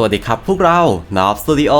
สวัสดีครับพวกเรานอฟสตูดิโอ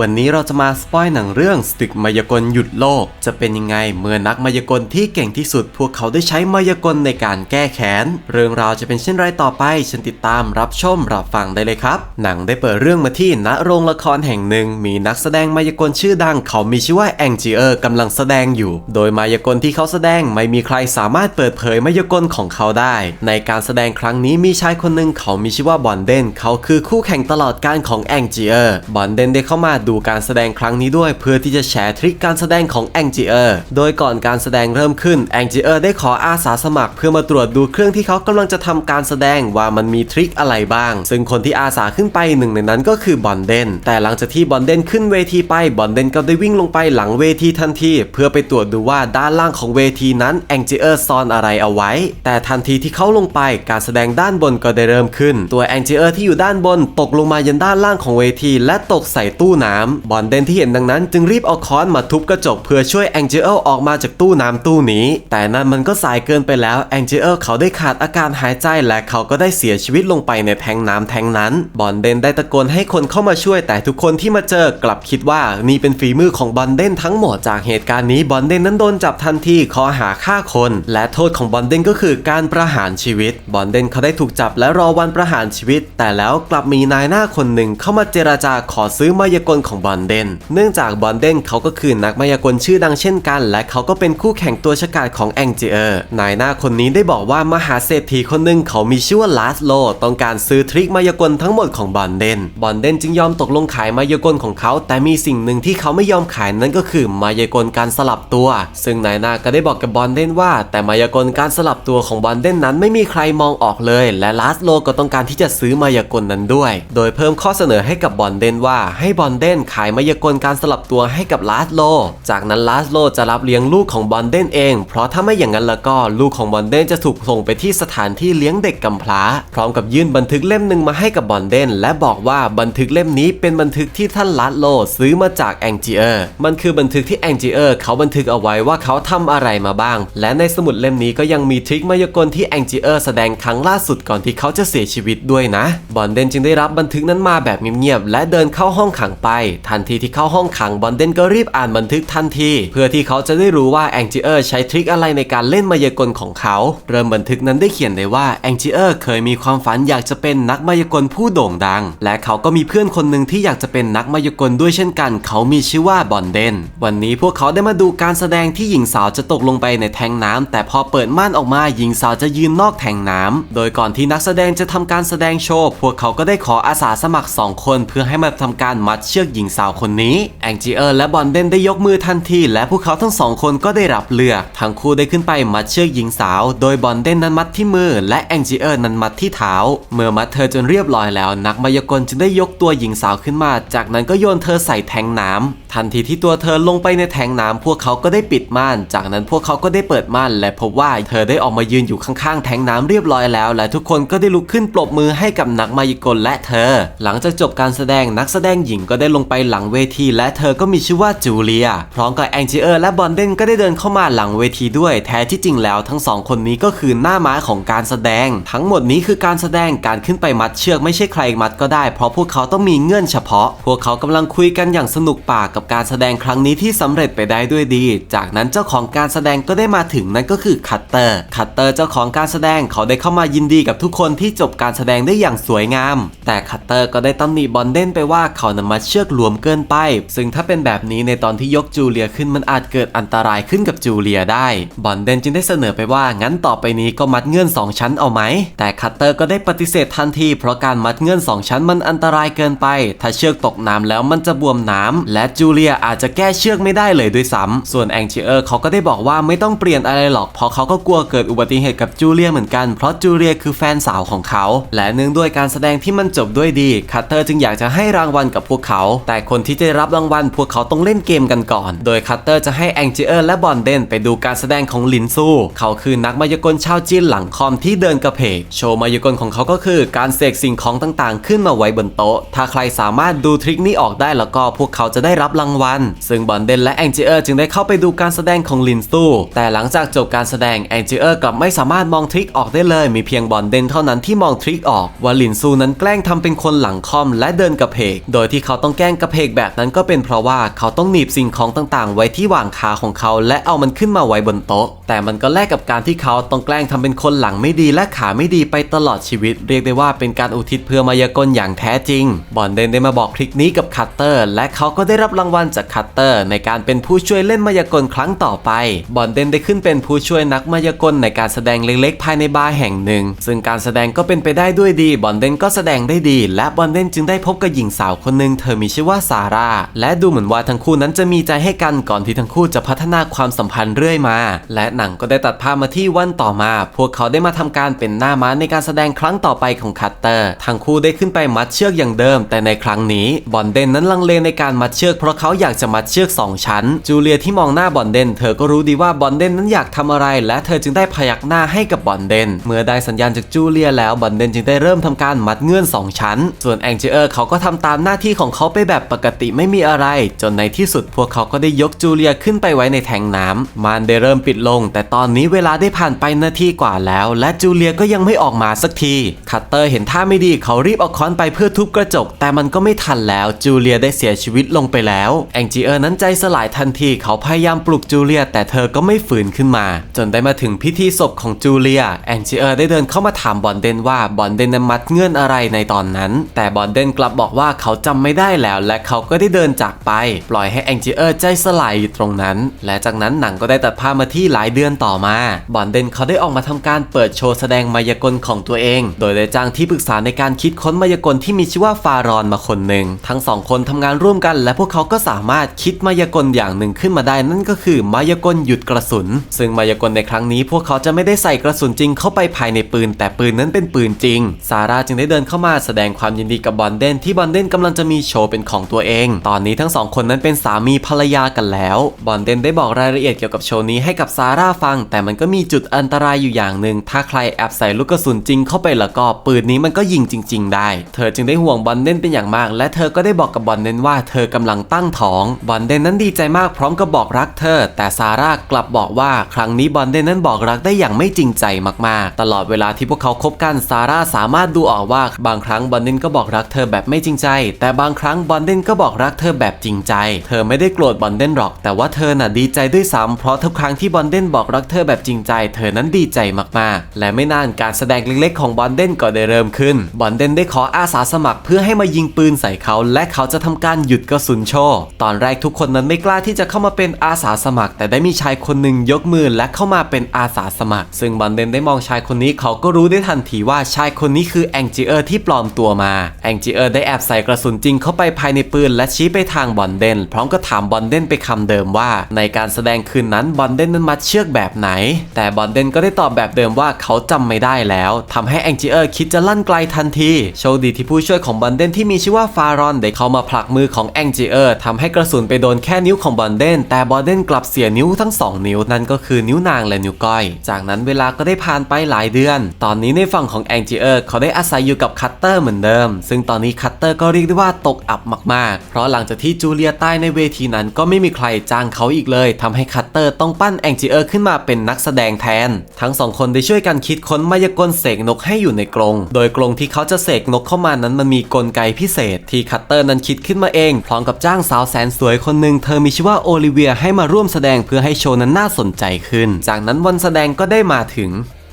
วันนี้เราจะมาสปอยหนังเรื่องสตึกมายากลหยุดโลก จะเป็นยังไงเมื่อนักมายากลที่เก่งที่สุด พวกเขาได้ใช้มายากลในการแก้แค้น เรื่องราวจะเป็นเช่นไรต่อไปฉันติดตามรับชมรับฟังได้เลยครับ หนังได้เปิดเรื่องมาที่ณโรงละครแห่งหนึ่ง มีนักแสดงมายากลชื่อดัง เขามีชื่อว่าแองจีเออร์กำลังแสดงอยู่ โดยมายากลที่เขาแสดงไม่มีใครสามารถเปิดเผยมายากลของเขาได้ ในการแสดงครั้งนี้มีชายคนหนึ่งเขามีชื่อว่าบอนเดนเขาคือคู่แข่งตลอดการของแองจีเออร์บอนเดนได้เข้ามาดูการแสดงครั้งนี้ด้วย เพื่อที่จะแชร์ทริคการแสดงของแองจีเออร์โดยก่อนการแสดงเริ่มขึ้นแองจีเออร์ได้ขออาสาสมัคร เพื่อมาตรวจดูเครื่องที่เขากำลังจะทำการแสดงว่ามันมีทริคอะไรบ้าง ซึ่งคนที่อาสาขึ้นไปหนึ่งในนั้นก็คือบอนเดนแต่หลังจากที่บอนเดนขึ้นเวทีไปบอนเดนก็ได้วิ่งลงไปหลังเวทีทันทีเพื่อไปตรวจดูว่าด้านล่างของเวทีนั้นแองจีเออร์ซ่อนอะไรเอาไว้ แต่ทันทีที่เขาลงไปการแสดงด้านบนก็ได้เริ่มขึ้น ตัวแองจีเออร์ที่อยู่ด้านบนตกลงมายันด้านล่างของเวที และตกใส่ตู้น้ำบอนเดนที่เห็นดังนั้นจึงรีบเอาค้อนมาทุบกระจกเพื่อช่วยแองเจลออกมาจากตู้น้ำตู้นี้ แต่นั่นมันก็สายเกินไปแล้วแองเจลเขาได้ขาดอาการหายใจและเขาก็ได้เสียชีวิตลงไปในแทงน้ำแทงนั้น บอนเดนได้ตะโกนให้คนเข้ามาช่วย แต่ทุกคนที่มาเจอกลับคิดว่านี่เป็นฝีมือของบอนเดนทั้งหมดจากเหตุการณ์นี้บอนเดนนั้นโดนจับทันทีข้อหาฆ่าคน และโทษของบอนเดนก็คือการประหารชีวิต บอนเดนเขาได้ถูกจับและรอวันประหารชีวิต แต่แล้วกลับมีนายหน้าคนหนึ่งเข้ามาเจราจาขอซื้อมายากลของบอนเดน เนื่องจากบอนเดนเขาก็คือนักมายากลชื่อดังเช่นกัน และเขาก็เป็นคู่แข่งตัวฉกาจของแองเจอร์ นายหน้าคนนี้ได้บอกว่ามหาเศรษฐีคนหนึ่งเขามีชื่อว่าลาสโลต้องการซื้อทริคมายากลทั้งหมดของบอนเดน บอนเดนจึงยอมตกลงขายมายากลของเขา แต่มีสิ่งหนึ่งที่เขาไม่ยอมขายนั่นก็คือมายากลการสลับตัว ซึ่งนายหน้าก็ได้บอกกับบอนเดนว่า แต่มายากลการสลับตัวของบอนเดนนั้นไม่มีใครมองออกเลย และลาสโลก็ต้องการที่จะซื้อมายากลนั้นด้วย โดยเพิ่มข้อเสนอให้กับบอนเดนว่าให้บอนเดนขายมายากลการสลับตัวให้กับลาสโล จากนั้นลาสโลจะรับเลี้ยงลูกของบอนเดนเอง เพราะถ้าไม่อย่างนั้นแล้วก็ลูกของบอนเดนจะถูกส่งไปที่สถานที่เลี้ยงเด็กกำพร้า พร้อมกับยื่นบันทึกเล่มหนึ่งมาให้กับบอนเดนและบอกว่าบันทึกเล่มนี้เป็นบันทึกที่ท่านลาสโลซื้อมาจากแองจีเออร์มันคือบันทึกที่แองจีเออร์เขาบันทึกเอาไว้ว่าเขาทำอะไรมาบ้าง และในสมุดเล่มนี้ก็ยังมีทริคมายากลที่แองจีเออร์แสดงครั้งล่าสุดก่อนที่เขาจะเสียชีวิตด้วยนะ บอนเดนจึงได้รับบันทึกนั้นมาแบบเงียบๆและเดินเข้าห้องขังไปทันทีที่เข้าห้องขังบอนเดนก็รีบอ่านบันทึกทันที เพื่อที่เขาจะได้รู้ว่าแองจีเออร์ใช้ทริคอะไรในการเล่นมายากลของเขา เริ่มบันทึกนั้นได้เขียนได้ว่าแองจีเออร์เคยมีความฝันอยากจะเป็นนักมายากลผู้โด่งดัง และเขาก็มีเพื่อนคนหนึ่งที่อยากจะเป็นนักมายากลด้วยเช่นกัน เขามีชื่อว่าบอนเดน วันนี้พวกเขาได้มาดูการแสดงที่หญิงสาวจะตกลงไปในแทงน้ำแต่พอเปิดม่านออกมาหญิงสาวจะยืนนอกแทงน้ำโดยก่อนที่นักแสดงจะทำการแสดงโชว์พวกเขาก็ได้ขออาสาสมัคร 2 คนเพื่อให้มาทำการมัดเชือกือกหญิงสาวคนนี้แองจีเออร์และบอนเดนได้ยกมือทันที และพวกเขาทั้งสองคนก็ได้รับเลือก ทั้งคู่ได้ขึ้นไปมัดเชือกหญิงสาว โดยบอนเดนนั้นมัดที่มือ และแองจีเออร์นั้นมัดที่เท้า เมื่อมัดเธอจนเรียบร้อยแล้ว นักมายากลจึงได้ยกตัวหญิงสาวขึ้นมา จากนั้นก็โยนเธอใส่แทงน้ำทันทีที่ตัวเธอลงไปในแทงน้ำพวกเขาก็ได้ปิดม่าน จากนั้นพวกเขาก็ได้เปิดม่าน และพบว่าเธอได้ออกมายืนอยู่ข้างๆ แทงน้ำเรียบร้อยแล้ว และทุกคนก็ได้ลุกขึ้นปรบมือให้กับนักมายากลและเธอ หลังจากจบการแสดงนักแสดงหญิงก็ได้ลงไปหลังเวทีและเธอก็มีชื่อว่าจูเลีย พร้อมกับแองจีเออร์และบอนเดนก็ได้เดินเข้ามาหลังเวทีด้วย แท้ที่จริงแล้วทั้งสองคนนี้ก็คือหน้าม้าของการแสดง ทั้งหมดนี้คือการแสดงการขึ้นไปมัดเชือกไม่ใช่ใครมัดก็ได้ เพราะพวกเขาต้องมีเงื่อนเฉพาะ พวกเขากำลังคุยกันอย่างสนุกปากกับการแสดงครั้งนี้ที่สำเร็จไปได้ด้วยดี จากนั้นเจ้าของการแสดงก็ได้มาถึงนั่นก็คือคัตเตอร์คัตเตอร์เจ้าของการแสดงเขาได้เข้ามายินดีกับทุกคนที่จบการแสดงได้อย่างสวยงาม แต่คัตเตอร์ก็ได้ตำหนิบอนเดนไปว่าเขานำมาเชือกหลวมเกินไป ซึ่งถ้าเป็นแบบนี้ในตอนที่ยกจูเลียขึ้นมันอาจเกิดอันตรายขึ้นกับจูเลียได้ บอนเดนจึงได้เสนอไปว่างั้นต่อไปนี้ก็มัดเงื่อน 2 ชั้นเอาไหม แต่คัตเตอร์ก็ได้ปฏิเสธทันที เพราะการมัดเงื่อน 2 ชั้นมันอันตรายเกินไป ถ้าเชือกตกน้ำแล้วมันจะบวมน้ำและจูเลียอาจจะแก้เชือกไม่ได้เลยด้วยซ้ำส่วนแองเจเออร์เขาก็ได้บอกว่าไม่ต้องเปลี่ยนอะไรหรอกเพราะเขาก็กลัวเกิดอุบัติเหตุกับจูเลียเหมือนกันเพราะจูเลียคือแฟนสาวของเขา และเนื่องด้วยการแสดงที่มันจบด้วยดีคัตเตอร์จึงอยากจะให้รางวัลกับพวกเขาแต่คนที่จะได้รับรางวัลพวกเขาต้องเล่นเกมกันก่อน โดยคัตเตอร์จะให้แองเจอร์และบอนเดนไปดูการแสดงของลินซูเขาคือนักมายากลชาวจีนหลังคอมที่เดินกระเพก โชว์มายากลของเขาก็คือการเสกสิ่งของต่างๆ ขึ้นมาไว้บนโต๊ะ ถ้าใครสามารถดูทริคนี้ออกได้แล้วก็พวกเขาจะได้รับรางวัล ซึ่งบอนเดนและแองเจอร์จึงได้เข้าไปดูการแสดงของลินซูแต่หลังจากจบการแสดงแองเจอร์กลับไม่สามารถมองทริคออกได้เลย มีเพียงบอนเดนเท่านั้นที่มองทริคออกว่าลินซูนั้นแกล้งทำเป็นคนหลังคอมและเดินกระเพก โดยที่เขาต้องแกล้งกระเพกแบบนั้นก็เป็นเพราะว่าเขาต้องหนีบสิ่งของต่างๆ ไว้ที่หว่างขาของเขาและเอามันขึ้นมาไว้บนโต๊ะ แต่มันก็แลกกับการที่เขาต้องแกล้งทำเป็นคนหลังไม่ดีและขาไม่ดีไปตลอดชีวิต เรียกได้ว่าเป็นการอุทิศเพื่อมายากลอย่างแท้จริง บอนเดนได้มาบอกทริคนี้กับคัตเตอร์ และเขาก็ได้รับรางวัลจากคัตเตอร์ ในการเป็นผู้ช่วยเล่นมายากลครั้งต่อไป บอนเดนได้ขึ้นเป็นผู้ช่วยนักมายากลในการแสดงเล็กๆ ภายในบาร์แห่งหนึ่ง ซึ่งการแสดงก็เป็นไปได้ด้วยดี บอนเดนก็แสดงได้ดี และบอนเดนจึงได้พบกับหญิงสาวคนหนึ่งเธอมีชื่อว่าซาร่า และดูเหมือนว่าทั้งคู่นั้นจะมีใจให้กันก่อนที่ทั้งคู่จะพัฒนาความสัมพันธ์เรื่อยมา และหนังก็ได้ตัดภาพมาที่วันต่อมา พวกเขาได้มาทำการเป็นหน้าม้าในการแสดงครั้งต่อไปของคัตเตอร์ทั้งคู่ได้ขึ้นไปมัดเชือกอย่างเดิม แต่ในครั้งนี้บอนเดนนั้นลังเลในการมัดเชือกเพราะเขาอยากจะมัดเชือกสองชั้น จูเลียที่มองหน้าบอนเดน เธอก็รู้ดีว่าบอนเดนนั้นอยากทำอะไร และเธอจึงได้พยักหน้าให้กับบอนเดน เมื่อได้สัญญาณจากจูเลียแล้วบอนเดนจึงได้เริ่มทำการมัดเงื่อนสองชั้น ส่วนแองเจอร์เขาก็ทำตามหน้าที่ของเขาไปแบบปกติไม่มีอะไร จนในที่สุดพวกเขาก็ได้ยกจูเลียขึ้นไปไว้ในแทงน้ำมานได้เริ่มปิดลงแต่ตอนนี้เวลาได้ผ่านไปนาทีกว่าแล้ว และจูเลียก็ยังไม่ออกมาสักที คัตเตอร์เห็นท่าไม่ดีเขารีบเอาค้อนไปเพื่อทุบกระจก แต่มันก็ไม่ทันแล้วจูเลียได้เสียชีวิตลงไปแล้วแองเจอร์นั้นใจสลายทันทีเขาพยายามปลุกจูเลีย แต่เธอก็ไม่ฝืนขึ้นมา จนได้มาถึงพิธีศพของจูเลียแองเจอร์ได้เดินเข้ามาถามบอนเดนว่าบอนเดนนั้นมัดเงื่อนอะไรในตอนนั้น แต่บอนเดนกลับบอกว่าเขาจำไม่ได้แล้ว และเขาก็ได้เดินจากไป ปล่อยให้แองเจอร์ใจสลายอยู่ตรงนั้น และจากนั้นหนังก็ได้ตัดภาพมาที่หลายเดือนต่อมา บอนเดนเขาได้ออกมาทำการเปิดโชว์แสดงมายากลของตัวเอง โดยได้จ้างที่ปรึกษาในการคิดค้นมายากลที่มีชื่อว่าฟารอนมาคนหนึ่ง ทั้งสองคนทำงานร่วมกัน และพวกเขาก็สามารถคิดมายากลอย่างหนึ่งขึ้นมาได้ นั่นก็คือมายากลหยุดกระสุน ซึ่งมายากลในครั้งนี้ พวกเขาจะไม่ได้ใส่กระสุนจริงเข้าไปภายในปืน แต่ปืนนั้นเป็นปืนจริง ซาร่าจึงได้เดินเข้ามาแสดงความยินดีกับบอนเดนที่บอนเดนกำลังจะมีโชว์เป็นของตัวเอง ตอนนี้ทั้งสองคนนั้นเป็นสามีภรรยากันแล้ว บอนเดนได้บอกรายละเอียดเกี่ยวกับโชว์นี้ให้กับซาร่าฟัง แต่มันก็มีจุดอันตรายอยู่อย่างหนึ่งถ้าใครแอบใส่ลูกกระสุนจริงเข้าไปแล้วก็ปืนนี้มันก็ยิงจริง ๆ ได้ เธอจึงได้ห่วงบอนเดนเป็นอย่างมาก และเธอก็ได้บอกกับบอนเดนว่าเธอกำลังตั้งท้องบอนเดนนั้นดีใจมากพร้อมกับบอกรักเธอ แต่ซาร่ากลับบอกว่าครั้งนี้บอนเดนนั้นบอกรักได้อย่างไม่จริงใจมากๆ ตลอดเวลาที่พวกเขาคบกันซาร่าสามารถดูออกว่าบางครั้งบอนเดนก็บอกรักเธอแบบไม่จริงใจ แต่บางครั้งบอนเดนก็บอกรักเธอแบบจริงใจ เธอไม่ได้โกรธบอนเดนหรอก แต่ว่าเธอน่ะดีใจด้วยซ้ำเพราะทุกครั้งที่บอนเดนบอกรักเธอแบบจริงใจ เธอนั้นดีใจมากๆ และไม่นานการแสดงเล็กๆ ของบอนเดนก็ได้เริ่มขึ้น บอนเดนได้ขออาสาสมัครเพื่อให้มายิงปืนใส่เขา และเขาจะทำการหยุดกระสุนโชว์ตอนแรกทุกคนนั้นไม่กล้าที่จะเข้ามาเป็นอาสาสมัคร แต่ได้มีชายคนหนึ่งยกมือและเข้ามาเป็นอาสาสมัคร ซึ่งบอนเดนได้มองชายคนนี้เขาก็รู้ได้ทันทีว่าชายคนนี้คือแองจิเออร์ที่ปลอมตัวมาแองจิเออร์ได้แอบใส่กระสุนจริงเข้าไปภายในปืน และชี้ไปทางบอนเดนพร้อมก็ถามบอนเดนไปคำเดิมว่า ในการแสดงคืนนั้นบอนเดนนั้นมัดเชื่อกแบบไหน แต่บอนเดนก็ได้ตอบแบบเดิมว่าเขาจำไม่ได้แล้วทำให้แองจิเออร์คิดจะลั่นไกลทันทีโชคดีที่ผู้ช่วยของบอนเดนที่มีชื่อว่าฟารอนได้เข้ามาผลักมือของแองจิเออร์ทำให้กระสุนไปโดนแค่นิ้วของบอนเดนแต่บอนเดนกลับเสียนิ้วทั้งสองนิ้วนั่นก็คือนิ้วนางและนิ้วก้อย จากนั้นเวลาก็ได้ผ่านไปหลายเดือน ตอนนี้ในฝั่งของแองจิเออร์เขาได้อาศัยอยู่กับคัตเตอร์เหมือนเดิม ซึ่งตอนนี้คัตเตอร์ก็เรียกได้ว่าตกอับมากๆ เพราะหลังจากที่จูเลียตายในเวทีนั้นก็ไม่มีใครจ้างเขาอีกเลยทำให้คัตเตอร์ต้องปั้นแองจิเออร์ขึ้นมาเป็นนักแสดงแทน ทั้งสองคนได้ช่วยกันคิดค้นมายากลเสกนกให้อยู่ในกรงโดยกรงที่เขาจะเสกนกเข้ามานั้นมันมีกลไกพิเศษ ที่คัตเตอร์นั้นคิดขึ้นมาเองพร้อมกับจ้างสาวแสนสวยคนหนึ่งเธอมีชื่อว่าโอลิเวียให้มาร่วมแสดงเพื่อให้โชว์นั้นน่าสนใจขึ้น จากนั้นวันแสดงก็ได้มาถึง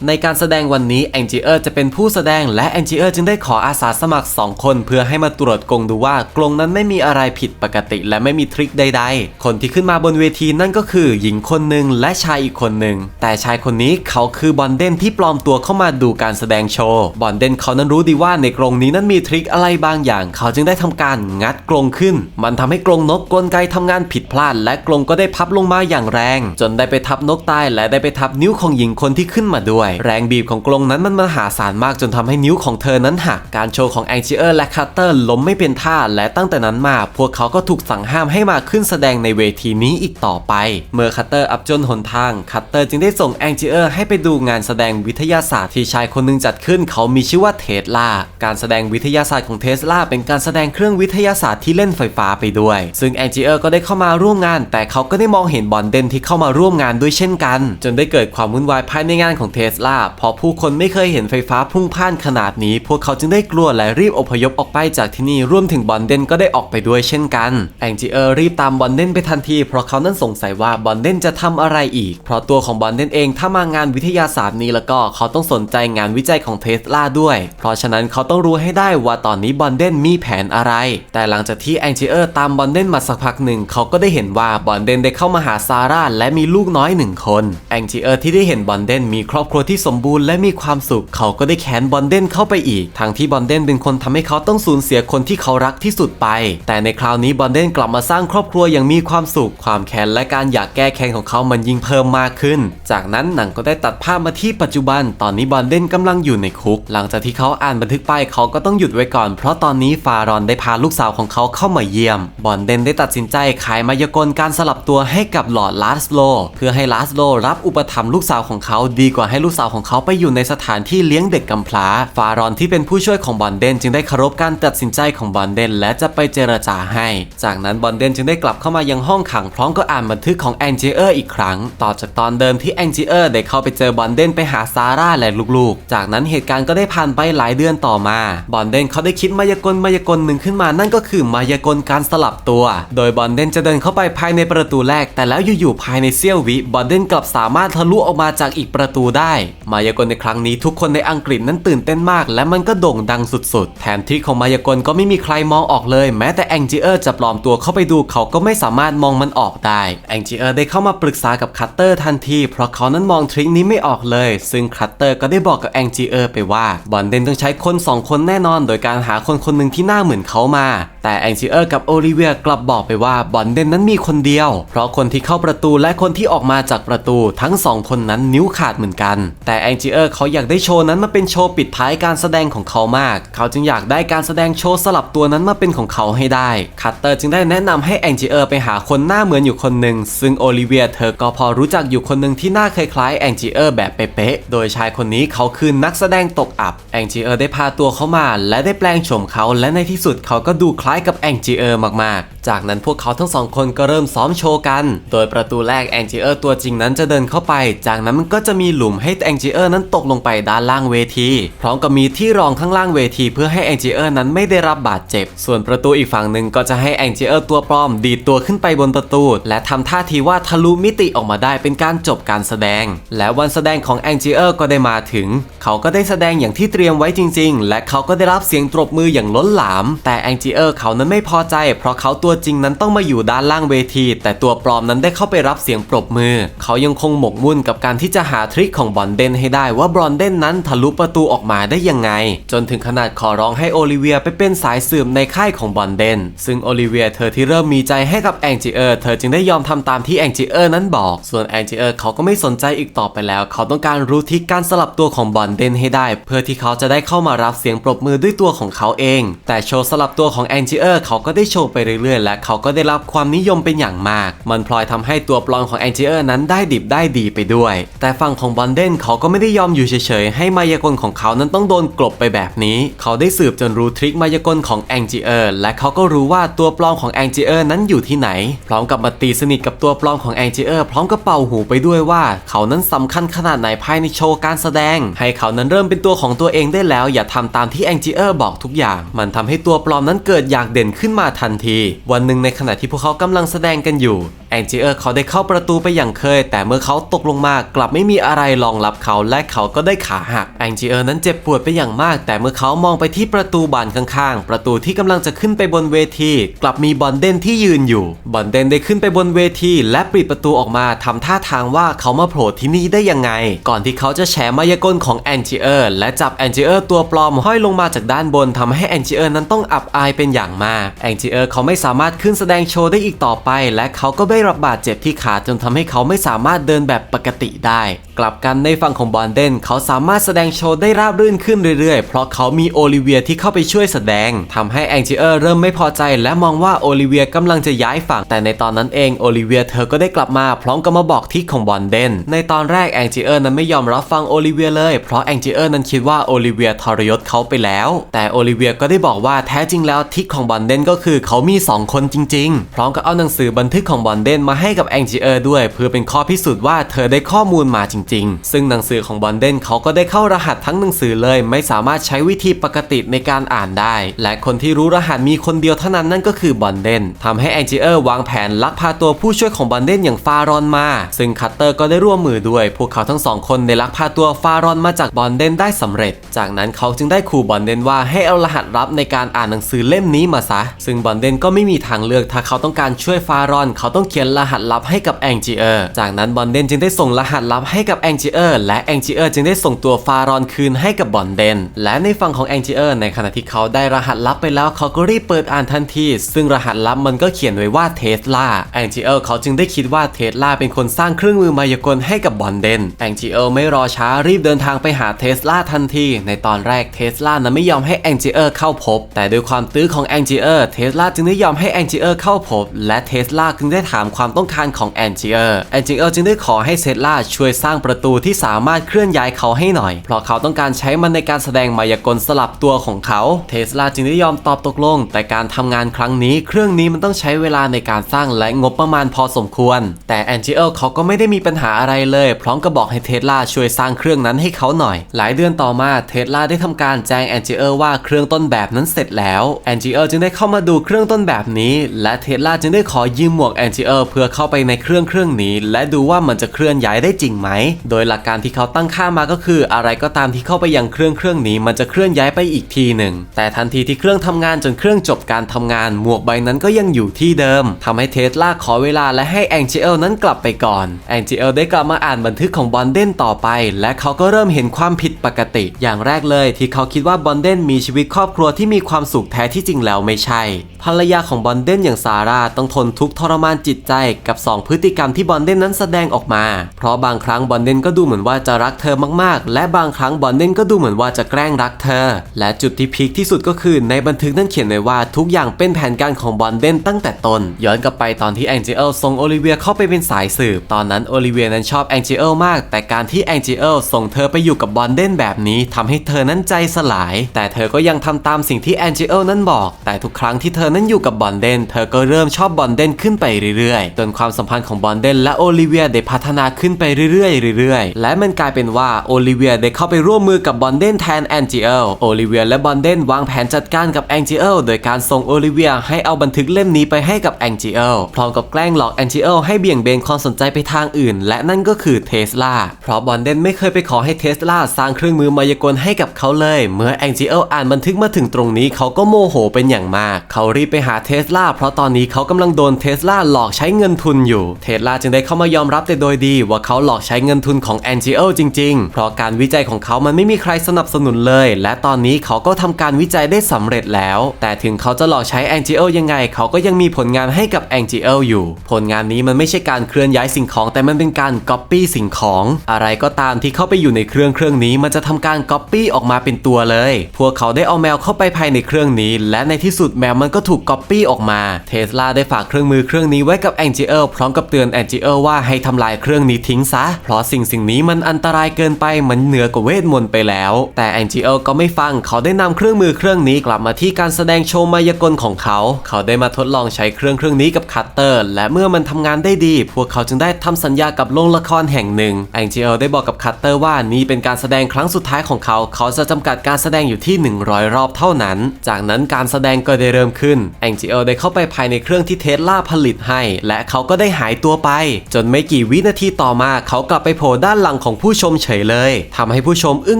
ในการแสดงวันนี้แองจิเออร์จะเป็นผู้แสดงและแองจิเออร์จึงได้ขออาสาสมัคร 2 คน เพื่อให้มาตรวจกรงดูว่ากรงนั้นไม่มีอะไรผิดปกติ และไม่มีทริคใด ๆ คนที่ขึ้นมาบนเวทีนั่นก็คือ หญิงคนหนึ่งและชายอีกคนหนึ่งแต่ชายคนนี้เขาคือบอนเดนที่ปลอมตัวเข้ามาดูการแสดงโชว์บอนเดนเขานั้นรู้ดีว่าในกรงนี้นั้นมีทริคอะไรบางอย่าง เขาจึงได้ทำการงัดกรงขึ้น มันทำให้กรงนกกลไกทำงานผิดพลาด และกรงก็ได้พับลงมาอย่างแรง จนได้ไปทับนกตายและได้ไปทับนิ้วของหญิงคนที่ขึ้นมาด้วยแรงบีบของกรงนั้นมันมหาศาลมากจนทำให้นิ้วของเธอนั้นหัก การโชว์ของแองจิเออร์และคัตเตอร์ล้มไม่เป็นท่า และตั้งแต่นั้นมา พวกเขาก็ถูกสั่งห้ามให้มาขึ้นแสดงในเวทีนี้อีกต่อไป เมื่อคัตเตอร์อับจนหนทาง คัตเตอร์จึงได้ส่งแองจิเออร์ให้ไปดูงานแสดงวิทยาศาสตร์ที่ชายคนหนึงจัดขึ้น เขามีชื่อว่าเทสลา การแสดงวิทยาศาสตร์ของเทสลาเป็นการแสดงเครื่องวิทยาศาสตร์ที่เล่นไฟฟ้าไปด้วย ซึ่งแองจิเออร์ก็ได้เข้ามาร่วมงาน แต่เขาก็ได้มองเห็นบอนเดนที่เข้ามาร่วมงานด้วยเช่นกัน จนได้เกิดความวุ่นวายภายในงานของเทสลาพอผู้คนไม่เคยเห็นไฟฟ้าพุ่งพ่านขนาดนี้ พวกเขาจึงได้กลัวและรีบอพยพออกไปจากที่นี่รวมถึงบอนเดนก็ได้ออกไปด้วยเช่นกันแองจิเออร์รีบตามบอนเดนไปทันที เพราะเขานั้นสงสัยว่าบอนเดนจะทำอะไรอีก เพราะตัวของบอนเดนเองถ้ามางานวิทยาศาสตร์นี้แล้วก็เขาต้องสนใจงานวิจัยของเทสลาด้วย เพราะฉะนั้นเขาต้องรู้ให้ได้ว่าตอนนี้บอนเดนมีแผนอะไร แต่หลังจากที่แองจิเออร์ตามบอนเดนมาสักพักหนึ่งเขาก็ได้เห็นว่าบอนเดนได้เข้ามาหาซาร่าและมีลูกน้อยหนึ่งคนแองจิเออร์ที่ได้เห็นบอนเดนมีครอบครัวที่สมบูรณ์และมีความสุข เขาก็ได้แค้นบอนเดนเข้าไปอีก ทางที่บอนเดนเป็นคนทำให้เขาต้องสูญเสียคนที่เขารักที่สุดไป แต่ในคราวนี้บอนเดนกลับมาสร้างครอบครัวอย่างมีความสุข ความแค้นและการอยากแก้แค้นของเขามันยิ่งเพิ่มมากขึ้น จากนั้นหนังก็ได้ตัดภาพมาที่ปัจจุบัน ตอนนี้บอนเดนกำลังอยู่ในคุก หลังจากที่เขาอ่านบันทึกไปเขาก็ต้องหยุดไว้ก่อน เพราะตอนนี้ฟารอนได้พาลูกสาวของเขาเข้ามาเยี่ยม บอนเดนได้ตัดสินใจขายมายากลการสลับตัวให้กับหลอดลาสโล เพื่อให้ลาสโลรับอุปถัมภ์ลูกสาวของเขาดีกว่าให้ลูกสาวของเขาไปอยู่ในสถานที่เลี้ยงเด็กกำพร้า ฟารอนที่เป็นผู้ช่วยของบอนเดนจึงได้เคารพการตัดสินใจของบอนเดนและจะไปเจรจาให้ จากนั้นบอนเดนจึงได้กลับเข้ามายังห้องขังพร้อมก็อ่านบันทึกของแองเจเออร์อีกครั้ง ต่อจากตอนเดิมที่แองเจเออร์ได้เข้าไปเจอบอนเดนไปหาซาร่าและลูกๆ จากนั้นเหตุการณ์ก็ได้ผ่านไปหลายเดือนต่อมา บอนเดนเขาได้คิดมายากลมายากลหนึ่งขึ้นมา นั่นก็คือมายากลการสลับตัว โดยบอนเดนจะเดินเข้าไปภายในประตูแรก แต่แล้วอยู่ๆภายในเซี่ยววิบอนเดนกลับสามารถทะลุออกมาจากอีกประตูได้มายากลในครั้งนี้ทุกคนในอังกฤษนั้นตื่นเต้นมาก และมันก็โด่งดังสุดๆ แถมทริคของมายากลก็ไม่มีใครมองออกเลย แม้แต่แองจิเออร์จะปลอมตัวเข้าไปดูเขาก็ไม่สามารถมองมันออกได้แองจิเออร์ได้เข้ามาปรึกษากับคัตเตอร์ทันทีเพราะเขานั้นมองทริคนี้ไม่ออกเลย ซึ่งคัตเตอร์ก็ได้บอกกับแองจิเออร์ไปว่าบอนเดนต้องใช้คนสองคนแน่นอน โดยการหาคนคนหนึ่งที่หน้าเหมือนเขามา แต่แองจิเออร์กับโอลิเวียกลับบอกไปว่าบอนเดนนั้นมีคนเดียว เพราะคนที่เข้าประตูและคนที่ออกมาจากประตูทั้งสองคนนั้นนิ้วขาดเหมือนกันแต่แองจิเออร์เขาอยากได้โชว์นั้นมาเป็นโชว์ปิดท้ายการแสดงของเขามาก เขาจึงอยากได้การแสดงโชว์สลับตัวนั้นมาเป็นของเขาให้ได้คัตเตอร์จึงได้แนะนำให้แองจิเออร์ไปหาคนหน้าเหมือนอยู่คนหนึ่งซึ่งโอลิเวียเธอก็พอรู้จักอยู่คนหนึ่งที่หน้าคล้ายๆแองจิเออร์แบบเป๊ะๆโดยชายคนนี้เขาคือนักแสดงตกอับแองจิเออร์ได้พาตัวเขามา และได้แปลงโฉมเขาและในที่สุดเขาก็ดูคล้ายกับแองจิเออร์มากๆ จากนั้นพวกเขาทั้งสองคนก็เริ่มซ้อมโชว์กัน โดยประตูแรกแองจิเออร์ตัวจริงนั้นจะเดินเข้าไป จากนั้นมันก็จะมีหลุมให้แองจิเออร์นั้นตกลงไปด้านล่างเวที พร้อมกับมีที่รองข้างล่างเวที เพื่อให้แองจิเออร์นั้นไม่ได้รับบาดเจ็บ ส่วนประตูอีกฝั่งหนึ่งก็จะให้แองจิเออร์ตัวปลอม ดีดตัวขึ้นไปบนประตู และทำท่าทีว่าทะลุมิติออกมาได้เป็นการจบการแสดง และวันแสดงของแองจิเออร์ก็ได้มาถึง เขาก็ได้แสดงอย่างที่เตรียมไว้จริง ๆ และเขาก็ได้รับเสียงตบมืออย่างล้นหลาม แต่แองจิเออร์เขานั้นไม่พอใจ เพราะเขาตัวจริงนั้นต้องมาอยู่ด้านล่างเวที แต่ตัวปลอมนั้นได้เข้าไปรับเสียงปรบมือ เขายังคงหมกมุ่นกับการที่จะหาทริคของบอนเดนให้ได้ว่าบรอนเดนนั้นทะลุประตูออกมาได้ยังไง จนถึงขนาดขอร้องให้โอลิเวียไปเป็นสายสืบในค่ายของบอนเดน ซึ่งโอลิเวียเธอที่เริ่มมีใจให้กับแองจิเออร์เธอจึงได้ยอมทำตามที่แองจิเออร์นั้นบอก ส่วนแองจิเออร์เขาก็ไม่สนใจอีกต่อไปแล้ว เขาต้องการรู้ทริคการสลับตัวของบอนเดนให้ได้ เพื่อที่เขาจะได้เข้ามารับเสียงปรบมือด้วยตัวของเขาเอง แต่โชว์สลับตัวของแองจิเออร์เขาก็ได้โชว์ไปเรื่อยๆ และเขาก็ได้รับความนิยมเป็นอย่างมาก มันพลอยทำให้ตัวปลอมของแองจิเออร์นั้นได้ดิบได้ดีไปด้วย แต่ฝั่งของบอนเดนเขาก็ไม่ได้ยอมอยู่เฉยๆ ให้มายากลของเขานั้นต้องโดนกลบไปแบบนี้ เขาได้สืบจนรู้ทริคมายากลของแองจิเออร์และเขาก็รู้ว่าตัวปลอมของแองจิเออร์นั้นอยู่ที่ไหน พร้อมกับมาตีสนิทกับตัวปลอมของแองจิเออร์พร้อมกับเป่าหูไปด้วยว่า เขานั้นสำคัญขนาดไหนภายในโชว์การแสดง ให้เขานั้นเริ่มเป็นตัวของตัวเองได้แล้ว อย่าทำตามที่แองจิเออร์บอกทุกอย่าง มันทำให้ตัวปลอมนั้นเกิดอยากเด่นขึ้นมาทันที วันหนึ่งในขณะที่พวกเขากำลังแสดงกันอยู่ แองจิเออร์เขาได้เข้าประตูไปอย่างเคย แต่เมื่อเขาตกลงมากลับไม่มีอะไรรองรับเขาและเขาก็ได้ขาหักแองจิเออร์นั้นเจ็บปวดไปอย่างมาก แต่เมื่อเขามองไปที่ประตูบานข้างๆ ประตูที่กำลังจะขึ้นไปบนเวที กลับมีบอนเดนที่ยืนอยู่บอนเดนได้ขึ้นไปบนเวที และปิดประตูออกมาทำท่าทางว่าเขามาโผล่ที่นี่ได้ยังไง ก่อนที่เขาจะแฉมายากลของแองจิเออร์และจับแองจิเออร์ตัวปลอมห้อยลงมาจากด้านบนทำให้แองจิเออร์นั้นต้องอับอายเป็นอย่างมากแองจิเออร์เขาไม่สามารถขึ้นแสดงโชว์ได้อีกต่อไป และเขาก็ไได้รับบาดเจ็บที่ขาจนทำให้เขาไม่สามารถเดินแบบปกติได้ กลับกันในฝั่งของบอนเดนเขาสามารถแสดงโชว์ได้ราบรื่นขึ้นเรื่อยๆ เพราะเขามีโอลิเวียที่เข้าไปช่วยแสดงทำให้แองจิเออร์เริ่มไม่พอใจ และมองว่าโอลิเวียกำลังจะย้ายฝั่ง แต่ในตอนนั้นเองโอลิเวียเธอก็ได้กลับมาพร้อมกับมาบอกทิศของบอนเดน ในตอนแรกแองจิเออร์นั้นไม่ยอมรับฟังโอลิเวียเลย เพราะแองจิเออร์นั้นคิดว่าโอลิเวียทรยศเขาไปแล้ว แต่โอลิเวียก็ได้บอกว่าแท้จริงแล้วทิศของบอนเดนก็คือเขามีสองคนจริง ๆ พร้อมกับเอาหนังสือบันทึกของบอนเดนมาให้กับแองจิเออร์ด้วย เพื่อเป็นข้อพิสูจน์ว่าเธอได้ข้อมูลมาจริง ๆ ซึ่งหนังสือของบอนเดนเขาก็ได้เข้ารหัสทั้งหนังสือเลย ไม่สามารถใช้วิธีปกติในการอ่านได้ และคนที่รู้รหัสมีคนเดียวเท่านั้นนั่นก็คือบอนเดนทำให้แองจิเออร์วางแผนลักพาตัวผู้ช่วยของบอนเดนอย่างฟารอนมา ซึ่งคัตเตอร์ก็ได้ร่วมมือด้วย พวกเขาทั้งสองคนได้ลักพาตัวฟารอนมาจากบอนเดนได้สำเร็จ จากนั้นเขาจึงได้ขู่บอนเดนว่าให้เอารหัสลับในการอ่านหนังสือเล่มนี้มาซะ ซึ่งบอนเดนก็ไม่มีทางเลือกถ้าเขาต้องการช่วยฟารอน เขาต้องเขียนรหัสลับให้กับแองจิเออร์จากนั้นบอนเดนจึงได้ส่งรหัสลับให้กับแองจิเออร์และแองจิเออร์จึงได้ส่งตัวฟารอนคืนให้กับบอนเดนและในฝั่งของแองจิเออร์ในขณะที่เขาได้รหัสลับไปแล้วเขาก็รีบเปิดอ่านทันทีซึ่งรหัสลับมันก็เขียนไว้ว่าเทสลาแองจิเออร์เขาจึงได้คิดว่าเทสลาเป็นคนสร้างเครื่องมือมายากลให้กับบอนเดนแองจิเออร์ไม่รอช้ารีบเดินทางไปหาเทสลาทันที ในตอนแรกเทสลานั้นไม่ยอมให้แองจิเออร์เข้าพบ แต่ด้วยความตื้อของแองจิเออร์เทสลาจึงได้ยอมให้แองจิเออร์เข้าพบ และเทสลาจึงได้ถามความต้องการของแองจิเออร์แองจิเออร์จึงได้ขอให้เทสลาช่วยสร้างประตูที่สามารถเคลื่อนย้ายเขาให้หน่อย เพราะเขาต้องการใช้มันในการแสดงมายากลสลับตัวของเขาเทสลาจึงได้ยอมตอบตกลง แต่การทำงานครั้งนี้ เครื่องนี้มันต้องใช้เวลาในการสร้างและงบประมาณพอสมควร แต่แองจิเออร์เขาก็ไม่ได้มีปัญหาอะไรเลย พร้อมกับบอกให้เทสลาช่วยสร้างเครื่องนั้นให้เขาหน่อย หลายเดือนต่อมาเทสลาได้ทำการแจ้งแองจิเออร์ว่าเครื่องต้นแบบนั้นเสร็จแล้วแองจิเออร์จึงได้เข้ามาดูเครื่องต้นแบบนี้ และเทสลาจึงได้ขอยืมหมวกแองจิเออร์เพื่อเข้าไปในเครื่องเครื่องนี้ และดูว่ามันจะเคลื่อนย้ายได้จริงไหม โดยหลักการที่เขาตั้งค่ามาก็คือ อะไรก็ตามที่เข้าไปยังเครื่องเครื่องนี้ มันจะเคลื่อนย้ายไปอีกทีหนึ่ง แต่ทันทีที่เครื่องทำงานจนเครื่องจบการทำงาน หมวกใบนั้นก็ยังอยู่ที่เดิมทำให้เทสลาขอเวลาและให้แองจิเอลนั้นกลับไปก่อนแองจิเอลได้กลับมาอ่านบันทึกของบอนเดนต่อไป และเขาก็เริ่มเห็นความผิดปกติ อย่างแรกเลย ที่เขาคิดว่าบอนเดนมีชีวิตครอบครัวที่มีความสุขแท้ที่จริงแล้วไม่ใช่ ภรรยาของบอนเดนอย่างซาร่าต้องทนทุกข์ทรมานจิตใจกับ 2 พฤติกรรมที่บอนเดนนั้นแสดงออกมา เพราะบางครั้งบอนเดนก็ดูเหมือนว่าจะรักเธอมากๆ และบางครั้งบอนเดนก็ดูเหมือนว่าจะแกล้งรักเธอ และจุดที่พีคที่สุดก็คือในบันทึกนั้นเขียนไว้ว่าทุกอย่างเป็นแผนการของบอนเดนตั้งแต่ต้นย้อนกลับไปตอนที่แองเจลส่งโอลิเวียเข้าไปเป็นสายสืบตอนนั้นโอลิเวียนั้นชอบแองเจลมาก แต่การที่แองเจลส่งเธอไปอยู่กับบอนเดนแบบนี้ทำให้เธอนั้นใจสลาย แต่เธอก็ยังทำตามสิ่งที่แองเจลนั้นบอก แต่ทุกครั้งที่เธอนั้นอยู่กับบอนเดนเธอก็เริ่มชอบบอนเดนขึ้นไปเรื่อยๆ จนความสัมพันธ์ของบอนเดนและโอลิเวียได้พัฒนาขึ้นไปเรื่อยๆเรื่อยๆ และมันกลายเป็นว่าโอลิเวียได้เข้าไปร่วมมือกับบอนเดนแทนแองเจลโอลิเวียและบอนเดนวางแผนจัดการกับแองเจลโดยการส่งโอลิเวียให้เอาบันทึกเล่มนี้ไปให้กับแองเจลพร้อมกับแกล้งหลอกแองเจลให้เบี่ยงเบนความสนใจไปทางอื่น และนั่นก็คือเทสลาเพราะบอนเดนไม่เคยไปขอให้เทสลาสร้างเครื่องมือมายากลให้กับเขาเลย เมื่อแองเจลอ่านบันทึกมาถึงตรงนี้เขาก็โมโหเป็นอย่างมาก เขารีบไปหาเทสลาเพราะตอนนี้เขากำลังโดนเทสลาหลอกใช้เงินทุนอยู่ เทสลาจึงได้เข้ามายอมรับแต่โดยดี ว่าเขาหลอกใช้เงินทุนของแองเจลจริง ๆ เพราะการวิจัยของเขามันไม่มีใครสนับสนุนเลย และตอนนี้เขาก็ทำการวิจัยได้สำเร็จแล้ว แต่ถึงเขาจะหลอกใช้แองเจลยังไง เขาก็ยังมีผลงานให้กับแองเจลอยู่ ผลงานนี้มันไม่ใช่การเคลื่อนย้ายสิ่งของ แต่มันเป็นการก๊อปปี้สิ่งของ อะไรก็ตามที่เข้าไปอยู่ในเครื่องเครื่องนี้ มันจะทำการก๊อปปี้ออกมาเป็นตัวเลย พวกเขาได้เอาแมวเข้าไปภายในเครื่องนี้ และในที่สุดแมวมันก็ถูกก๊อปปี้ออกมาเทสลาได้ฝากเครื่องมือเครื่องนี้ไว้กับแองเจลพร้อมกับเตือนแองเจลว่าให้ทำลายเครื่องนี้ทิ้งซะ เพราะสิ่งสิ่งนี้มันอันตรายเกินไปมันเหนือกว่าเวทมนต์ไปแล้ว แต่แองเจลก็ไม่ฟังเขาได้นำเครื่องมือเครื่องนี้กลับมาที่การแสดงโชว์มายากลของเขา เขาได้มาทดลองใช้เครื่องเครื่องนี้กับคัตเตอร์ และเมื่อมันทำงานได้ดี พวกเขาจึงได้ทำสัญญากับโรงละครแห่งหนึ่งแองเจลได้บอกกับคัตเตอร์ว่านี่เป็นการแสดงครั้งสุดท้ายของเขา เขาจะจำกัดการแสดงอยู่ที่ 100 รอบเท่านั้น จากนั้นการแสดงก็ได้เริ่มขึ้นแองเจลได้เข้าไปภายในเครื่องที่เทสลาผลิตให้และเขาก็ได้หายตัวไป จนไม่กี่วินาทีต่อมาเขากลับไปโผล่ด้านหลังของผู้ชมเฉยเลยทำให้ผู้ชมอึ้ง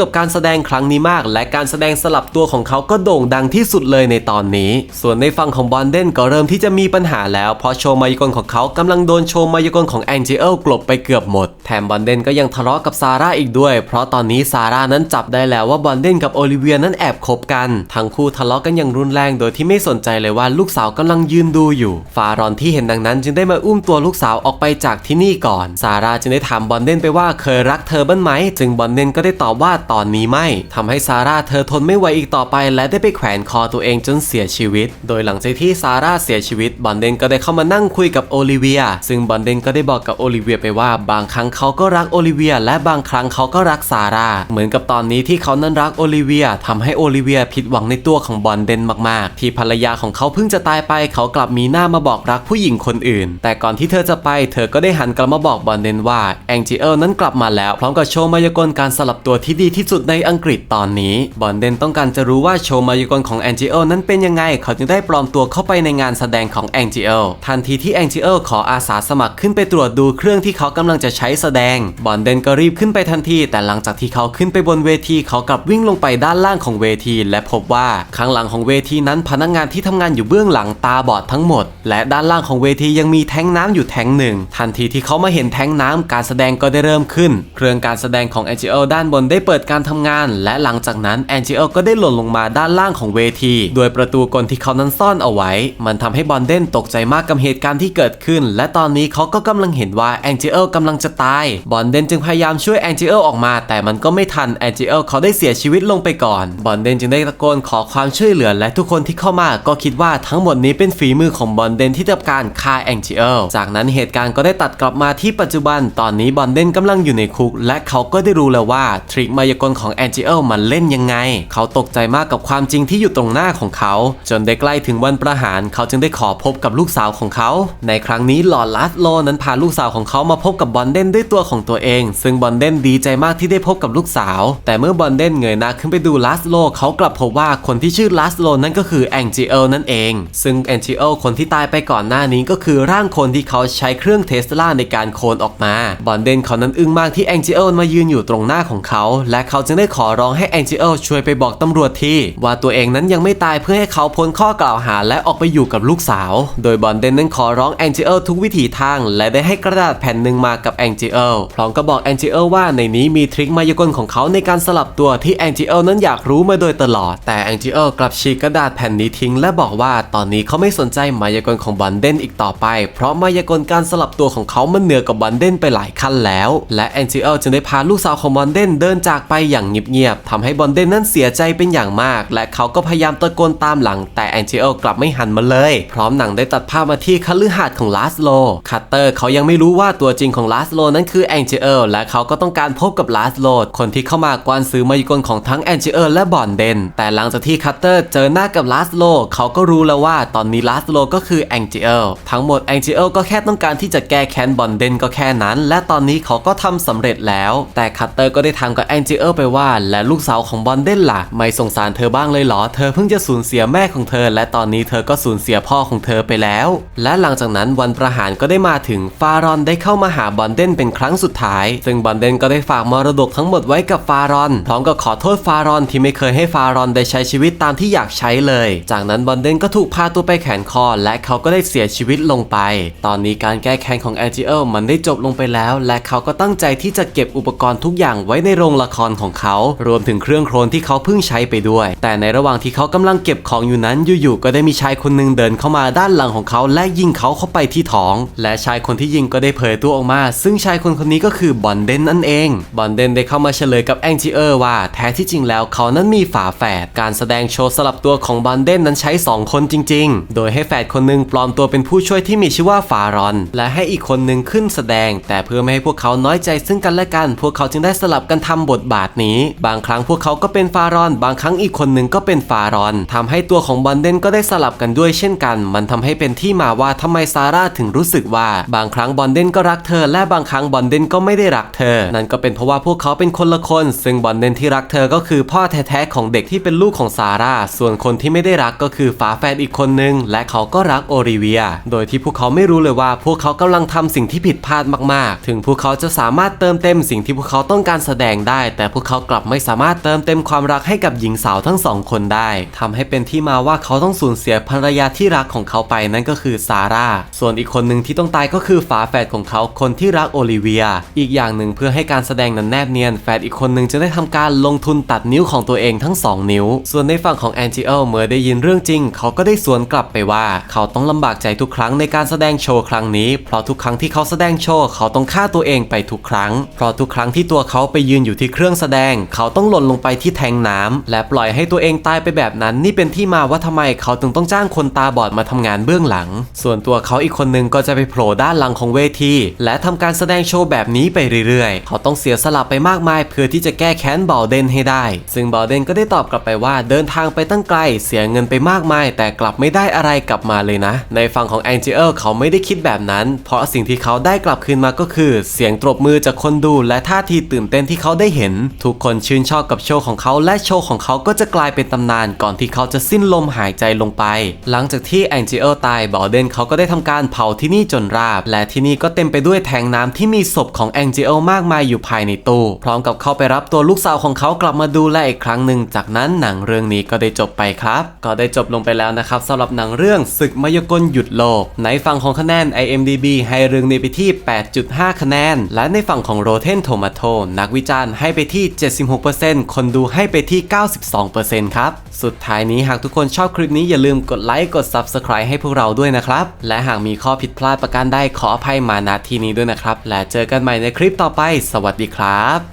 กับการแสดงครั้งนี้มาก และการแสดงสลับตัวของเขาก็โด่งดังที่สุดเลยในตอนนี้ ส่วนในฝั่งของบอนเดนก็เริ่มที่จะมีปัญหาแล้ว เพราะโชว์มายากลของเขากำลังโดนโชว์มายากลของแองเจลกลบไปเกือบหมด แถมบอนเดนก็ยังทะเลาะกับซาร่าอีกด้วย เพราะตอนนี้ซาร่านั้นจับได้แล้วว่าบอนเดนกับโอลิเวียนั้นแอบคบกัน ทั้งคู่ทะเลาะกันอย่างรุนแรง โดยที่ไม่สนใจเลยว่าลูกสาวกำลังยืนดูอยู่ ฟารอนที่เห็นดังนั้นจึงได้มาอุ้มตัวลูกสาวออกไปจากที่นี่ก่อน ซาร่าจึงได้ถามบอนเดนไปว่าเคยรักเธอบ้างไหม จึงบอนเดนก็ได้ตอบว่าตอนนี้ไม่ทำให้ซาร่าเธอทนไม่ไหวอีกต่อไป และได้ไปแขวนคอตัวเองจนเสียชีวิต โดยหลังจากที่ซาร่าเสียชีวิตบอนเดนก็ได้เข้ามานั่งคุยกับโอลิเวีย ซึ่งบอนเดนก็ได้บอกกับโอลิเวียไปว่าบางครั้งเขาก็รักโอลิเวีย และบางครั้งเขาก็รักซาร่าเหมือนกับตอนนี้ที่เขานั้นรักโอลิเวียทำให้โอลิเวียผิดหวังในตัวของบอนเดนมากๆ ที่ภรรยาของเขาเพิ่งจะตายไป เขากลับมีหน้ามาบอกรักผู้หญิงคนอื่นแต่ก่อนที่เธอจะไป เธอก็ได้หันกลับมาบอกบอนเดนว่าแองจิเอลนั้นกลับมาแล้ว พร้อมกับโชว์มายากลการสลับตัวที่ดีที่สุดในอังกฤษตอนนี้บอนเดนต้องการจะรู้ว่าโชว์มายากลของแองจิเอลนั้นเป็นยังไง เขาจึงได้ปลอมตัวเข้าไปในงานแสดงของแองจิเอลทันทีที่แองจิเอลขออาสาสมัครขึ้นไปตรวจดูเครื่องที่เขากำลังจะใช้แสดงบอนเดนก็รีบขึ้นไปทันที แต่หลังจากที่เขาขึ้นไปบนเวทีเขากลับวิ่งลงไปด้านล่างของเวที และพบว่าข้างหลังของเวทีนั้นพนักงานที่ทำงานอยู่เบื้องหลังตาบอดทั้งหมด และด้านล่างของเวทียังังมีแท้งน้ำอยู่แท้งหนึ่ง ทันทีที่เขามาเห็นแท้งน้ำการแสดงก็ได้เริ่มขึ้น เครื่องการแสดงของแองจิเอลด้านบนได้เปิดการทำงาน และหลังจากนั้นแองจิเอลก็ได้หล่นลงมาด้านล่างของเวที โดยประตูกลที่เขานั้นซ่อนเอาไว้ มันทำให้บอนเดนตกใจมากกับเหตุการณ์ที่เกิดขึ้น และตอนนี้เขาก็กำลังเห็นว่าแองจิเอลกำลังจะตาย บอนเดนจึงพยายามช่วยแองจิเอลออกมา แต่มันก็ไม่ทันแองจิเอลเขาได้เสียชีวิตลงไปก่อน บอนเดนจึงได้ตะโกนขอความช่วยเหลือและทุกคนที่เข้ามาก็คิดว่าทั้งหมดนี้เป็นฝีมือของบอนเดนที่ทำการฆ่าแองจิเอลจากนั้นเหตุการณ์ก็ได้ตัดกลับมาที่ปัจจุบัน ตอนนี้บอนเดนกำลังอยู่ในคุก และเขาก็ได้รู้แล้วว่าทริคมายากลของแองจิเอลมันเล่นยังไง เขาตกใจมากกับความจริงที่อยู่ตรงหน้าของเขา จนได้ใกล้ถึงวันประหาร เขาจึงได้ขอพบกับลูกสาวของเขา ในครั้งนี้หลอดลัสโลนั้นพาลูกสาวของเขามาพบกับบอนเดนด้วยตัวของตัวเอง ซึ่งบอนเดนดีใจมากที่ได้พบกับลูกสาว แต่เมื่อบอนเดนเงยหน้าขึ้นไปดูลัสโลเขากลับพบว่าคนที่ชื่อลัสโลนั่นก็คือแองจิเอลนั่นเอง ซึ่งแองจิเอลคนที่ตายไปก่อนหน้านี้ก็คือร่างคนที่เขาใช้เครื่องเทสลาในการโคลนออกมา บอนเดนเขานั้นอึ้งมากที่แองจิเอลมายืนอยู่ตรงหน้าของเขา และเขาจึงได้ขอร้องให้แองจิเอลช่วยไปบอกตำรวจที่ว่าตัวเองนั้นยังไม่ตายเพื่อให้เขาพ้นข้อกล่าวหาและออกไปอยู่กับลูกสาว โดยบอนเดนนั้นขอร้องแองจิเอลทุกวิถีทาง และได้ให้กระดาษแผ่นหนึ่งมากับแองจิเอลพร้อมกับอกแองจิเอลว่าในนี้มีทริคมายากลของเขาในการสลับตัวที่แองจิเอลนั้นอยากรู้มาโดยตลอด แต่แองจิเอลกลับฉีกกระดาษแผ่นนี้ทิ้ง และบอกว่าตอนนี้เขาไม่สนใจมายากลของบอนเดนอีกต่อไปเพราะมายากลการสลับตัวของเขามันเหนือกับบอนเดนไปหลายขั้นแล้ว และแองจิเอลจึงได้พาลูกสาวของบอนเดนเดินจากไปอย่างเงียบๆทำให้บอนเดนนั้นเสียใจเป็นอย่างมาก และเขาก็พยายามตะโกนตามหลัง แต่แองจิเอลกลับไม่หันมาเลย พร้อมหนังได้ตัดภาพมาที่คฤหาสน์ของลาสโลคัตเตอร์เขายังไม่รู้ว่าตัวจริงของลาสโลนั้นคือแองจิเอลและเขาก็ต้องการพบกับลาสโลคนที่เข้ามากวนซื้อมายากลของทั้งแองจิเอลและบอนเดนแต่หลังจากที่คัตเตอร์เจอหน้ากับลาสโลเขาก็รู้แล้วว่าตอนนี้ลาสโลก็คือแองจิเอลทั้งหมดแองจิเอลก็แค่ต้องการที่จะแก้แค้นบอนเดนก็แค่นั้น และตอนนี้เขาก็ทำสำเร็จแล้ว แต่คัตเตอร์ก็ได้ถามกับแองจิเอลไปว่า และลูกสาวของบอนเดนล่ะ ไม่สงสารเธอบ้างเลยเหรอ เธอเพิ่งจะสูญเสียแม่ของเธอ และตอนนี้เธอก็สูญเสียพ่อของเธอไปแล้ว และหลังจากนั้นวันประหารก็ได้มาถึงฟารอนได้เข้ามาหาบอนเดนเป็นครั้งสุดท้าย ซึ่งบอนเดนก็ได้ฝากมรดกทั้งหมดไว้กับฟารอนพร้อมกับขอโทษฟารอนที่ไม่เคยให้ฟารอนได้ใช้ชีวิตตามที่อยากใช้เลย จากนั้นบอนเดนก็ถูกพาตัวไปแขวนคอและเขาก็ได้เสียชีวิตลงไป ตอนนี้การแก้แค้นของแอจิเอลมันได้จบลงไปแล้ว และเขาก็ตั้งใจที่จะเก็บอุปกรณ์ทุกอย่างไว้ในโรงละครของเขา รวมถึงเครื่องโครนที่เขาเพิ่งใช้ไปด้วย แต่ในระหว่างที่เขากำลังเก็บของอยู่นั้นอยู่ๆก็ได้มีชายคนหนึ่งเดินเข้ามาด้านหลังของเขา และยิงเขาเข้าไปที่ท้อง และชายคนที่ยิงก็ได้เผยตัวออกมา ซึ่งชายคนคนนี้ก็คือบอนเดนนั่นเอง บอนเดนได้เข้ามาเฉลยกับแองจิเออร์ว่าแท้ที่จริงแล้วเขานั้นมีฝาแฝด การแสดงโชว์สลับตัวของบอนเดนนั้นใช้ 2 คนจริง ๆ โดยให้แฝดคนหนึ่งปลอมตัวเป็นผู้ช่วยที่ที่มีชื่อว่าฟารอน และให้อีกคนหนึ่งขึ้นแสดง แต่เพื่อไม่ให้พวกเขาน้อยใจซึ่งกันและกัน พวกเขาจึงได้สลับกันทำบทบาทนี้ บางครั้งพวกเขาก็เป็นฟารอน บางครั้งอีกคนหนึ่งก็เป็นฟารอนทำให้ตัวของบอนเดนก็ได้สลับกันด้วยเช่นกัน มันทำให้เป็นที่มาว่าทำไมซาร่าถึงรู้สึกว่า บางครั้งบอนเดนก็รักเธอ และบางครั้งบอนเดนก็ไม่ได้รักเธอ นั่นก็เป็นเพราะว่าพวกเขาเป็นคนละคน ซึ่งบอนเดนที่รักเธอก็คือพ่อแท้ๆของเด็กที่เป็นลูกของซาร่า ส่วนคนที่ไม่ได้รักก็คือฝาแฝดอีกคนนึง และเขาก็รักโอริเวีย โดยที่พวกเขาไม่รู้เลยว่าพวกเขากำลังทำสิ่งที่ผิดพลาดมากๆ ถึงพวกเขาจะสามารถเติมเต็มสิ่งที่พวกเขาต้องการแสดงได้ แต่พวกเขากลับไม่สามารถเติมเต็มความรักให้กับหญิงสาวทั้งสองคนได้ทำให้เป็นที่มาว่าเขาต้องสูญเสียภรรยาที่รักของเขาไปนั่นก็คือซาร่า ส่วนอีกคนหนึ่งที่ต้องตายก็คือฝาแฝดของเขาคนที่รักโอลิเวีย อีกอย่างหนึ่งเพื่อให้การแสดงนั้นแนบเนียน แฝดอีกคนหนึ่งจะได้ทำการลงทุนตัดนิ้วของตัวเองทั้งสองนิ้ว ส่วนในฝั่งของแอนจิเอลเมื่อได้ยินเรื่องจริง เขาก็ได้สวนกลับไปว่า เขาต้องลำบากใจทุกครั้งในการแสดงโชว์ครั้งนี้ เพราะทุกครั้งที่เขาแสดงโชว์เขาต้องฆ่าตัวเองไปทุกครั้ง เพราะทุกครั้งที่ตัวเขาไปยืนอยู่ที่เครื่องแสดง เขาต้องหล่นลงไปที่แทงน้ำและปล่อยให้ตัวเองตายไปแบบนั้น นี่เป็นที่มาว่าทำไมเขาถึงต้องจ้างคนตาบอดมาทำงานเบื้องหลัง ส่วนตัวเขาอีกคนนึงก็จะไปโผล่ด้านหลังของเวที และทำการแสดงโชว์แบบนี้ไปเรื่อยๆ เขาต้องเสียสละไปมากมาย เพื่อที่จะแก้แค้นบอลเดนให้ได้ ซึ่งบอลเดนก็ได้ตอบกลับไปว่าเดินทางไปตั้งไกล เสียเงินไปมากมาย แต่กลับไม่ได้อะไรกลับมาเลยนะ ในฝั่งของแองเจลเขาไม่ได้คิดแบบนั้น เพราะสิ่งที่เขาได้กลับคืนมาก็คือ เสียงตบมือจากคนดูและท่าทีตื่นเต้นที่เขาได้เห็น ทุกคนชื่นชอบกับโชว์ของเขาและโชว์ของเขาก็จะกลายเป็นตำนานก่อนที่เขาจะสิ้นลมหายใจลงไป หลังจากที่แองเจลตายบอเดนเขาก็ได้ทำการเผาที่นี่จนราบ และที่นี่ก็เต็มไปด้วยแทงน้ำที่มีศพของแองเจลมากมายอยู่ภายในตู้พร้อมกับเข้าไปรับตัวลูกสาวของเขากลับมาดูแลอีกครั้งหนึ่งจากนั้นหนังเรื่องนี้ก็ได้จบไปครับ ก็ได้จบลงไปแล้วนะครับสำหรับหนังเรื่องศึกมายากลหยุดโลกในฝั่งของคะแนน IMDB ให้เรื่องนี้ไปที่ 8.5 คะแนน และในฝั่งของ Rotten Tomato นักวิจารณ์ให้ไปที่ 76%คนดูให้ไปที่ 92%ครับ สุดท้ายนี้หากทุกคนชอบคลิปนี้อย่าลืมกดไลค์กด Subscribe ให้พวกเราด้วยนะครับ และหากมีข้อผิดพลาดประการใดขออภัยมาณที่นี้ด้วยนะครับ และเจอกันใหม่ในคลิปต่อไป สวัสดีครับ